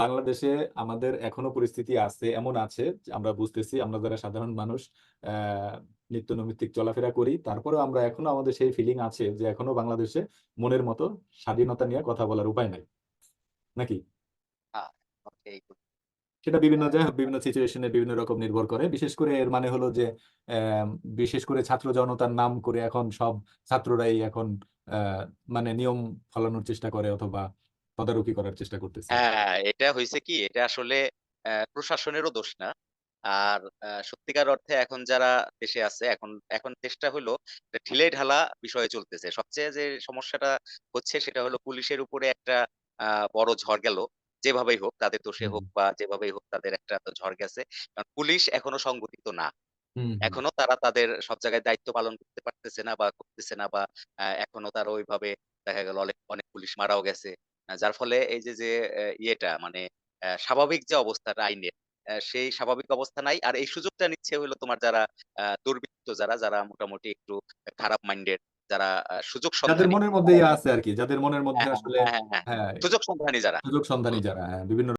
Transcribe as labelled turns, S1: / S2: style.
S1: বাংলাদেশে আমাদের এখনও পরিস্থিতি আছে, এমন আছে আমরা বুঝতেছি আমরা যারা সাধারণ মানুষ নিত্য নৈমিত্তিক চলাফেরা করি। তারপরেও আমরা এখনও আমাদের সেই ফিলিং আছে যে এখনও বাংলাদেশে মনের মতো স্বাধীনতা নিয়ে কথা বলার উপায় নাই। নাকি? সেটা বিভিন্ন বিভিন্ন সিচুয়েশনে বিভিন্ন রকম নির্ভর করে। বিশেষ করে এর মানে হলো যে বিশেষ করে ছাত্র জনতার নাম করে এখন সব ছাত্ররাই এখন মানে নিয়ম ফলানোর চেষ্টা করে অথবা তদারকি করার চেষ্টা করতেছে।
S2: হ্যাঁ, এটা হইছে কি? এটা আসলে প্রশাসনেরও দোষ না। আর সত্যিকার অর্থে এখন যারা দেশে আছে, এখন এখন দেশটা হইল একটা ঢিলেঢালা বিষয়ে চলতেছে। সবচেয়ে যে সমস্যাটা হচ্ছে সেটা হলো পুলিশের উপরে একটা বড় ঝড় গেল। যেভাবেই হোক, তাদের দোষে হোক বা যেভাবেই হোক তাদের একটা ঝড় গেছে। কারণ পুলিশ এখনও সংগঠিত না। এখনও তারা তাদের সব জায়গায় দায়িত্ব পালন করতে পারতেছে না বা করতেছে না বা এখনও তারা ওইভাবে দেখা গেল অনেক, অনেক পুলিশ মারাও গেছে। যার ফলে এই যে, যে ইয়েটা মানে স্বাভাবিক যে অবস্থাটা আইনের, সেই স্বাভাবিক অবস্থা নাই। আর এই সুযোগটা নিচ্ছে হলো তোমার যারা দুর্বৃত্ত যারা, যারা মোটামুটি একটু খারাপ মাইন্ডেড যারা সুযোগ
S1: যাদের মনের মধ্যে আছে আর আরকি। যাদের মনের মধ্যে
S2: হ্যাঁ, হ্যাঁ,
S1: আসলে
S2: হ্যাঁ, হ্যাঁ, হ্যাঁ।
S1: হ্যাঁ,
S2: সুযোগ সন্ধানী যারা।
S1: সুযোগ সন্ধানী যারা হ্যাঁ, বিভিন্ন